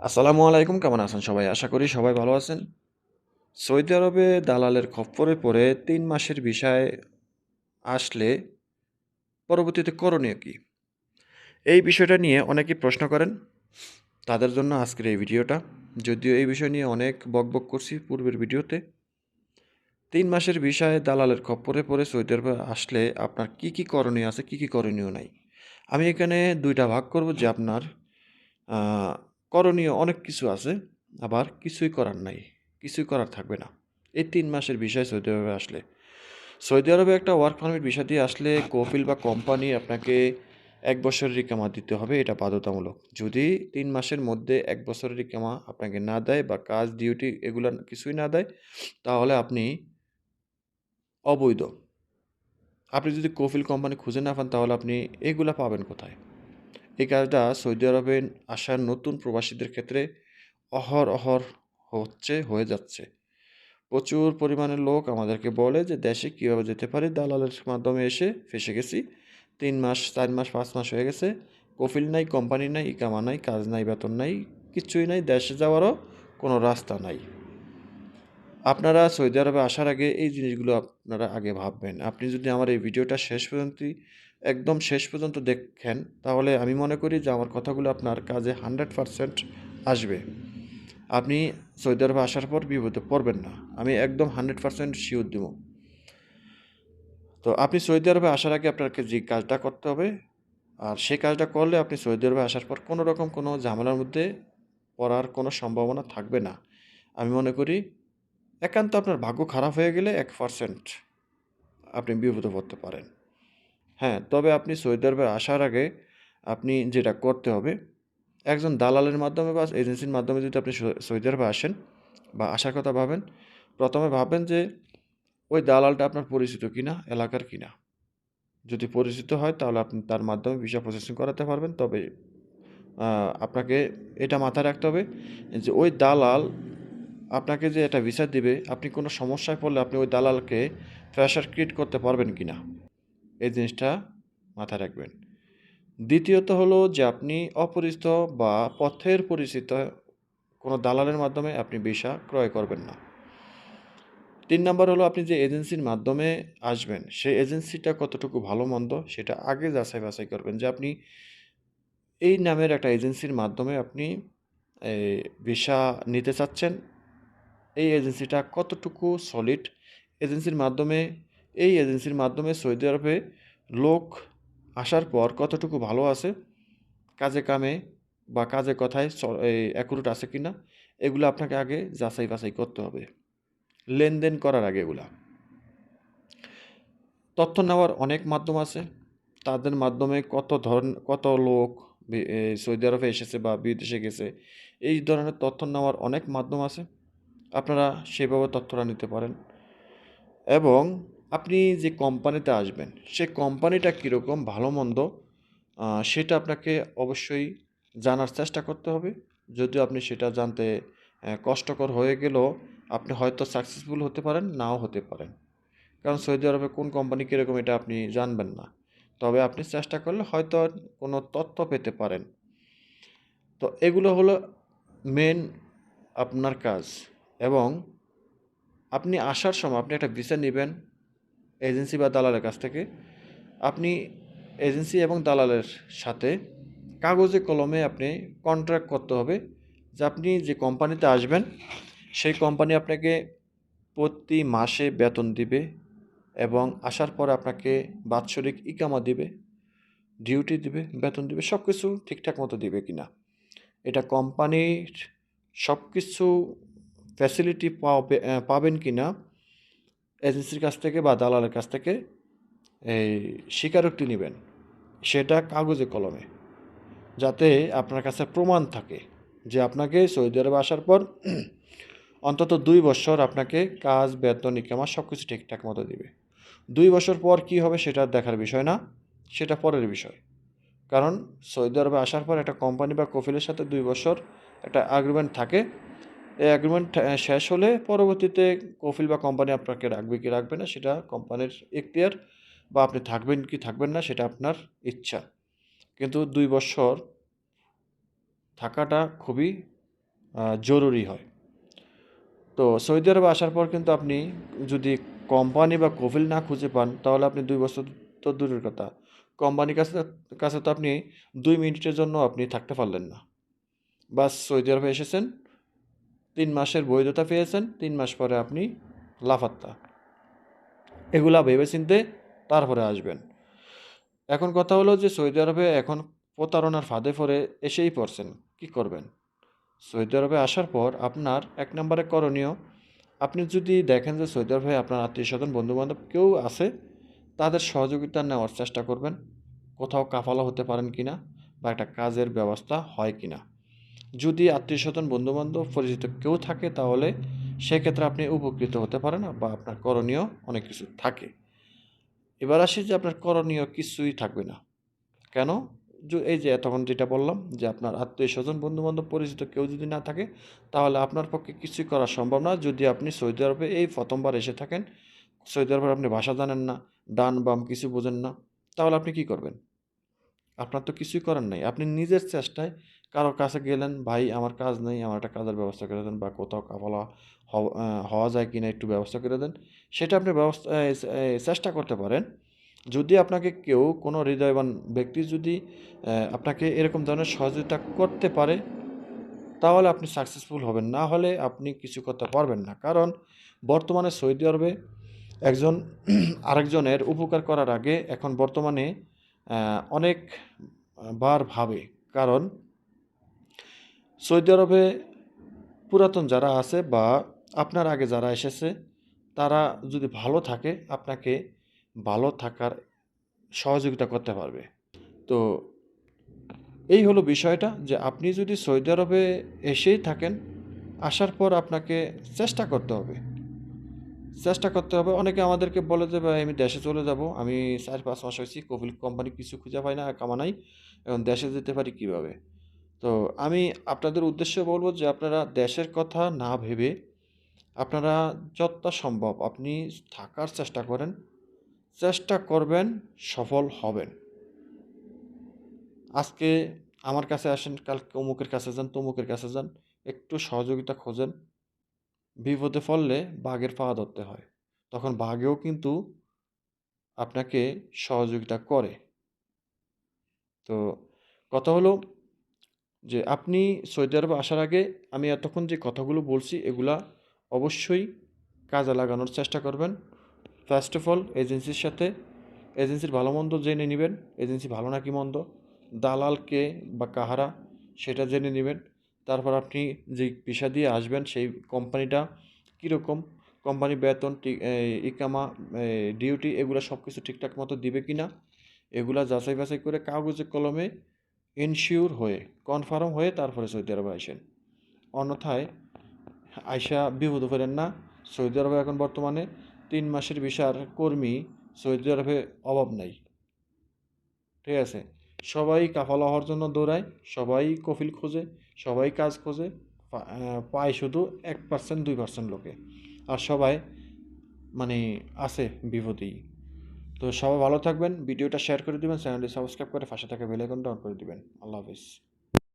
আসসালামু আলাইকুম, কেমন আছেন সবাই? আশা করি সবাই ভালো আছেন। সৌদি আরবে দালালের খপ্পরে পড়ে তিন মাসের বিষয় আসলে পরবর্তীতে করণীয় কী? এই বিষয়টা নিয়ে অনেকেই প্রশ্ন করেন তাদের জন্য আজকের এই ভিডিওটা। যদিও এই বিষয় নিয়ে অনেক বকবক করছি পূর্বের ভিডিওতে। তিন মাসের বিষয়ে দালালের খপ্পরে পড়ে সৌদি আরবে আসলে আপনার কি কি করণীয় আছে, কি কি করণীয় নাই? আমি এখানে দুইটা ভাগ করব যে আপনার করণীয় অনেক কিছু আছে, আবার কিছুই করার নাই, কিছুই করার থাকবে না। এই তিন মাসের বিষয় সৌদি আরবে আসলে। সৌদি আরবে একটা ওয়ার্ক পারমিট বিষয় দিয়ে আসলে কফিল বা কোম্পানি আপনাকে এক বছরের রিকামা দিতে হবে, এটা বাধ্যতামূলক। যদি তিন মাসের মধ্যে এক বছরের রিকামা আপনাকে না দেয় বা কাজ ডিউটি এগুলো কিছুই না দেয়, তাহলে আপনি অবৈধ। আপনি যদি কফিল কোম্পানি খুঁজে না পান, তাহলে আপনি এগুলা পাবেন কোথায়? এই কাজটা সৌদি আরবে আসার নতুন প্রবাসীদের ক্ষেত্রে অহর অহর হচ্ছে, হয়ে যাচ্ছে। প্রচুর পরিমাণে লোক আমাদেরকে বলে যে, দেশে কীভাবে যেতে পারি? দালালের মাধ্যমে এসে ফেসে গেছি। তিন মাস, চার মাস, পাঁচ মাস হয়ে গেছে। কফিল নাই, কোম্পানি নাই, ইকামা নাই, কাজ নাই, বেতন নাই কিচ্ছুই নাই। দেশে যাওয়ারও কোনো রাস্তা নাই। আপনারা সৌদি আরবে আসার আগে এই জিনিসগুলো আপনারা আগে ভাববেন। আপনি যদি আমার এই ভিডিওটা শেষ পর্যন্ত একদম শেষ পর্যন্ত দেখেন, তাহলে আমি মনে করি যে আমার কথাগুলো আপনার কাজে হান্ড্রেড পারসেন্ট আসবে। আপনি সৌদি আরবে আসার পর বিপদে পড়বেন না, আমি একদম হান্ড্রেড পারসেন্ট শিওর দেবো। তো আপনি সৌদি আরবে আসার আগে আপনাকে যে কাজটা করতে হবে, আর সেই কাজটা করলে আপনি সৌদি আরবে আসার পর কোনো রকম কোনো ঝামেলার মধ্যে পড়ার কোনো সম্ভাবনা থাকবে না। আমি মনে করি একান্ত আপনার ভাগ্য খারাপ হয়ে গেলে এক পারসেন্ট আপনি বিপদে পড়তে পারেন। হ্যাঁ তবে আপনি সৌদি আরবে আসার আগে আপনি যেটা করতে হবে, একজন দালালের মাধ্যমে বা এজেন্সির মাধ্যমে যদি আপনি সৌদি আরবে আসেন বা আসার কথা ভাবেন, প্রথমে ভাবেন যে ওই দালালটা আপনার পরিচিত কিনা, এলাকার কিনা। যদি পরিচিত হয় তাহলে আপনি তার মাধ্যমে ভিসা প্রসেসিং করাতে পারবেন, তবে আপনাকে এটা মাথায় রাখতে হবে যে ওই দালাল আপনাকে যে এটা ভিসা দিবে, আপনি কোনো সমস্যায় পড়লে আপনি ওই দালালকে প্রেশার ক্রিয়েট করতে পারবেন কিনা। এই জিনিসটা মাথায় রাখবেন। দ্বিতীয়ত হলো যে আপনি অপরিচিত বা পথের পরিচিত কোনো দালালের মাধ্যমে আপনি ভিসা ক্রয় করবেন না। তিন নম্বর হলো আপনি যে এজেন্সির মাধ্যমে আসবেন, সেই এজেন্সিটা কতটুকু ভালো মন্দ সেটা আগে যাচাই বাছাই করবেন যে আপনি এই নামের একটা এজেন্সির মাধ্যমে আপনি ভিসা নিতে চাচ্ছেন। এই এজেন্সিটা কতটুকু সলিড এজেন্সির মাধ্যমে এই এজেন্সির মাধ্যমে সৌদি আরবে লোক আসার পর কতটুকু ভালো আছে, কাজে কামে বা কাজে কথায় অ্যাকুরেট আছে কি না এগুলো আপনাকে আগে যাচাই বাছাই করতে হবে। লেনদেন করার আগে এগুলা। তথ্য নেওয়ার অনেক মাধ্যম আছে। তাদের মাধ্যমে কত ধরন, কত লোক সৌদি আরবে এসেছে বা বিদেশে গেছে, এই ধরনের তথ্য নেওয়ার অনেক মাধ্যম আছে। আপনারা সেভাবে তথ্যটা নিতে পারেন। এবং আপনি যে কোম্পানিতে আসবেন, সে কোম্পানিটা কীরকম ভালো মন্দ সেটা আপনাকে অবশ্যই জানার চেষ্টা করতে হবে। যদিও আপনি সেটা জানতে কষ্টকর হয়ে গেলেও আপনি হয়তো সাকসেসফুল হতে পারেন, নাও হতে পারেন। কারণ সৌদি আরবে কোন কোম্পানি কীরকম এটা আপনি জানবেন না। তবে আপনি চেষ্টা করলে হয়তো কোনো তথ্য পেতে পারেন। তো এগুলো হলো মেন আপনার কাজ এবং আপনি আসার সময় আপনি একটা ভিসা নেবেন এজেন্সি বা দালালের কাছ থেকে, আপনি এজেন্সি এবং দালালের সাথে কাগজে কলমে আপনি কন্ট্রাক্ট করতে হবে যে আপনি যে কোম্পানিতে আসবেন, সেই কোম্পানি আপনাকে প্রতি মাসে বেতন দিবে এবং আসার পর আপনাকে বাৎসরিক ইকামা দিবে ডিউটি দিবে, বেতন দিবে সব কিছু ঠিকঠাক মতো দিবে কি না এটা কোম্পানির সব কিছু ফ্যাসিলিটি পাবে পাবেন কি না এজেন্সির কাছ থেকে বা দালালের কাছ থেকে এই স্বীকারোক্তি নেবেন। সেটা কাগজে কলমে, যাতে আপনার কাছে প্রমাণ থাকে যে আপনাকে সৌদি আরবে আসার পর অন্তত দুই বছর আপনাকে কাজ, বেতন, ইকামা সব কিছু ঠিকঠাক মতো দিবে। দুই বছর পর কি হবে সেটা দেখার বিষয় না, সেটা পরের বিষয়। কারণ সৌদি আরবে আসার পর একটা কোম্পানি বা কফিলের সাথে দুই বছর একটা এগ্রিমেন্ট থাকে এই এগ্রিমেন্ট শেষ হলে পরবর্তীতে কফিল বা কোম্পানি আপনাকে রাখবে কি রাখবে না সেটা কোম্পানির এখতিয়ার বা আপনি থাকবেন কি থাকবেন না সেটা আপনার ইচ্ছা। কিন্তু দুই বছর থাকাটা খুবই জরুরি হয়। তো সৌদি আরবে আসার পর কিন্তু আপনি যদি কোম্পানি বা কফিল না খুঁজে পান, তাহলে আপনি দুই বছর তো দূরের কথা। কোম্পানির কাছে কাছে তো আপনি দুই মিনিটের জন্য আপনি থাকতে পারলেন না। বাস সৌদি আরবে এসেছেন তিন মাসের বৈধতা পেয়েছেন, তিন মাস পরে আপনি লাফাত্তা। এগুলা ভেবে চিনতে তারপরে আসবেন। এখন কথা হলো যে সৌদি আরবে এখন প্রতারণার ফাঁদে পড়ে এসেই পড়ছেন, কি করবেন? সৌদি আরবে আসার পর আপনার এক নম্বরে করণীয়, আপনি যদি দেখেন যে সৌদি আরবে আপনার আত্মীয় স্বজন বন্ধুবান্ধব কেউ আছে, তাদের সহযোগিতা নেওয়ার চেষ্টা করবেন, কোথাও কাফালা হতে পারেন কিনা বা একটা কাজের ব্যবস্থা হয় কিনা। যদি আত্মীয় স্বজন বন্ধুবান্ধব, পরিচিত কেউ থাকে, তাহলে সেক্ষেত্রে আপনি উপকৃত হতে পারেন বা আপনার করণীয় অনেক কিছু থাকে। এবার আসি যে আপনার করণীয় কিছুই থাকবে না। কেন? এই যে এতক্ষণ যেটা বললাম যে আপনার আত্মীয় স্বজন বন্ধু বান্ধব পরিচিত কেউ যদি না থাকে, তাহলে আপনার পক্ষে কিছুই করা সম্ভব না। যদি আপনি সৌদি আরবে এই প্রথমবার এসে থাকেন, সৌদি আরবের আপনি ভাষা জানেন না, ডান বাম কিছু বোঝেন না, তাহলে আপনি কি করবেন? আপনার তো কিছুই করার নাই। আপনি নিজের চেষ্টায় কারও কাছে গেলেন, ভাই, আমার কাজ নেই, আমার একটা কাজের ব্যবস্থা করে দেন বা কোথাও কাফলা হওয়া যায় কিনা একটু ব্যবস্থা করে দেন। সেটা আপনি ব্যবস্থা চেষ্টা করতে পারেন। যদি আপনাকে কেউ কোনো হৃদয়বান ব্যক্তি যদি আপনাকে এরকম ধরনের সহযোগিতা করতে পারে, তাহলে আপনি সাকসেসফুল হবেন। না হলে আপনি কিছু করতে পারবেন না। কারণ বর্তমানে সৌদি আরবে একজন আরেকজনের উপকার করার আগে এখন বর্তমানে অনেক বার ভাবে। কারণ সৌদি আরবে পুরাতন যারা আছে বা আপনার আগে যারা এসেছে, তারা যদি ভালো থাকে, আপনাকে ভালো থাকার সহযোগিতা করতে পারবে। তো এই হলো বিষয়টা যে আপনি যদি সৌদি আরবে এসেই থাকেন, আসার পর আপনাকে চেষ্টা করতে হবে। চেষ্টা করতে হবে। অনেকে আমাদেরকে বলে যে, ভাই, আমি দেশে চলে যাব। আমি চার পাঁচ মাস হয়েছি, কোভিড কোম্পানি কিছু খুঁজে পাই না কামানাই এখন দেশে যেতে পারি কীভাবে? তো আমি আপনাদের উদ্দেশ্যে বলব যে আপনারা দেশের কথা না ভেবে আপনারা যতটা সম্ভব আপনি থাকার চেষ্টা করেন। চেষ্টা করবেন, সফল হবেন। আজকে আমার কাছে আসেন, কালকে অমুকের কাছে যান, তমুকের কাছে যান, একটু সহযোগিতা খোঁজেন। বিপদে পড়লে বাঘের পা ধরতে হয়। তখন বাঘেও কিন্তু আপনাকে সহযোগিতা করে। তো কথা হলো যে আপনি সৌদি আরবে আসার আগে আমি এতক্ষণ যে কথাগুলো বলছি, এগুলা অবশ্যই কাজে লাগানোর চেষ্টা করবেন। ফার্স্ট অফ অল এজেন্সির সাথে এজেন্সির ভালো মন্দ জেনে নেবেন এজেন্সি ভালো নাকি মন্দ, দালাল কে বা কাহারা সেটা জেনে নেবেন। তারপর আপনি যে পেশা দিয়ে আসবেন, সেই কোম্পানিটা কীরকম, কোম্পানি বেতন ইকামা ডিউটি এগুলো সব কিছু ঠিকঠাক মতো দিবে কি না এগুলা যাচাই বাছাই করে কাগজে, কলমে ইনশিওর হয়ে কনফার্ম হয়ে তারপরে সৌদি আরবে আসেন। অন্যথায় আয়সা বিপদ ফেরেন না। সৌদি আরবে এখন বর্তমানে তিন মাসের ভিসার কর্মী সৌদি আরবে অভাব নাই। ঠিক আছে? সবাই কাফালা হওয়ার জন্য দৌড়ায়, সবাই কফিল খোঁজে, সবাই কাজ খোঁজে পায় শুধু এক পার্সেন্ট দুই পার্সেন্ট লোকে। আর সবাই মানে আছে বিপদেই। তো সবাই ভালো থাকবেন, ভিডিওটা শেয়ার করে দেবেন চ্যানেলটি সাবস্ক্রাইব করে পাশে থাকে বেলাইকনটা অন করে দেবেন। আল্লাহ হাফিজ।